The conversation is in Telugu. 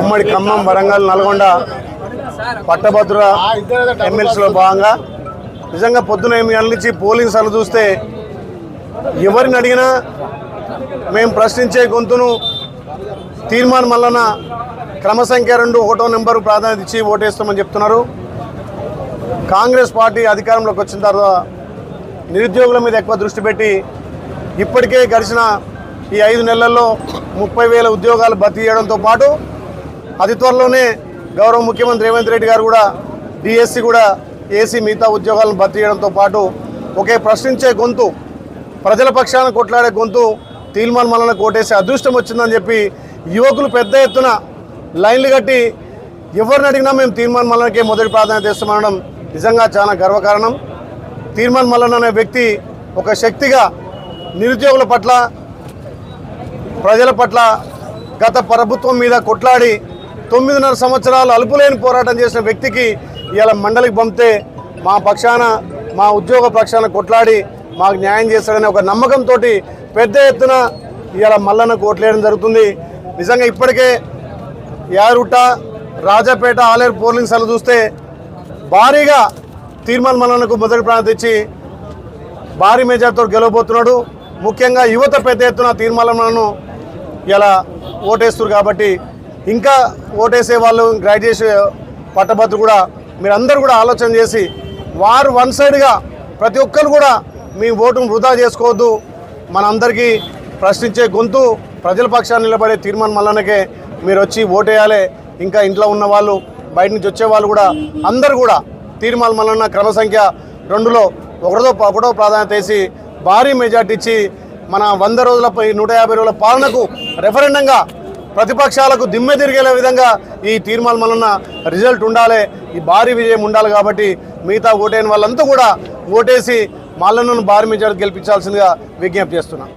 ఉమ్మడి ఖమ్మం వరంగల్ నల్గొండ పట్టభద్ర ఎమ్మెల్సీలో భాగంగా నిజంగా పొద్దున ఎనిమిది గంటల నుంచి పోలింగ్ సార్లు చూస్తే ఎవరిని అడిగినా మేము ప్రశ్నించే గొంతును తీర్మానం వలన క్రమసంఖ్య రెండు ఒకటో నెంబరు ప్రాధాన్యత ఇచ్చి ఓటేస్తామని చెప్తున్నారు. కాంగ్రెస్ పార్టీ అధికారంలోకి వచ్చిన తర్వాత నిరుద్యోగుల మీద ఎక్కువ దృష్టి పెట్టి ఇప్పటికే గడిచిన ఈ ఐదు నెలల్లో ముప్పై వేల ఉద్యోగాలు భర్తీ చేయడంతో పాటు అతి త్వరలోనే గౌరవ ముఖ్యమంత్రి రేవంత్ రెడ్డి గారు కూడా డిఎస్సి కూడా ఏసీ మిగతా ఉద్యోగాలను భర్తీ చేయడంతో పాటు ఒకే ప్రశ్నించే గొంతు ప్రజల పక్షాన కొట్లాడే గొంతు తీర్మాన్ మనల్ని కోటేసే అదృష్టం వచ్చిందని చెప్పి యువకులు పెద్ద ఎత్తున లైన్లు కట్టి ఎవరిని అడిగినా మేము తీర్మాన్ మల్లనకే మొదటి ప్రాధాన్యత ఇస్తామనడం నిజంగా చాలా గర్వకారణం. తీర్మాన్ మల్లన్ అనే వ్యక్తి ఒక శక్తిగా నిరుద్యోగుల పట్ల ప్రజల పట్ల గత ప్రభుత్వం మీద కొట్లాడి తొమ్మిదిన్నర సంవత్సరాలు అలుపులేని పోరాటం చేసిన వ్యక్తికి ఇలా మండలికి పంపితే మా పక్షాన మా ఉద్యోగ పక్షాన కొట్లాడి మాకు న్యాయం చేస్తాడనే ఒక నమ్మకంతో పెద్ద ఎత్తున ఇలా మల్లన్న కోట్లేయడం జరుగుతుంది. నిజంగా ఇప్పటికే యారుట రాజాపేట ఆలేరు పోలింగ్ సర్లు చూస్తే భారీగా తీర్మాన్ మల్లన్నకు మొదటి ప్రాంతం ఇచ్చి భారీ మెజార్టీతో గెలవబోతున్నాడు. ముఖ్యంగా యువత పెద్ద ఎత్తున తీర్మానాలను ఇలా ఓటేస్తారు కాబట్టి ఇంకా ఓటేసే వాళ్ళు గ్రాడ్యుయేషన్ పట్టభద్రు కూడా మీరందరూ కూడా ఆలోచన చేసి వారు వన్ సైడ్గా ప్రతి ఒక్కరు కూడా మీ ఓటును వృధా చేసుకోవద్దు. మనందరికీ ప్రశ్నించే గొంతు ప్రజల పక్షాన్ని నిలబడే తీర్మానం మల్లనకే మీరు వచ్చి ఓటేయాలి. ఇంకా ఇంట్లో ఉన్న వాళ్ళు బయట నుంచి వచ్చే వాళ్ళు కూడా అందరూ కూడా తీర్మానం మల్లన్న క్రమ సంఖ్య రెండులో ఒకటో ఒకటో ప్రాధాన్యత వేసి భారీ మెజార్టీ ఇచ్చి మన వంద రోజులపై నూట యాభై రోజుల పాలనకు రెఫరెండంగా ప్రతిపక్షాలకు దిమ్మె తిరిగేలే విధంగా ఈ తీర్మానం వలన రిజల్ట్ ఉండాలి. ఈ భారీ విజయం ఉండాలి కాబట్టి మిగతా ఓటైన వాళ్ళంతా కూడా ఓటేసి మల్లన్నను భారీ మెజార్టీ గెలిపించాల్సిందిగా విజ్ఞప్తి చేస్తున్నాం.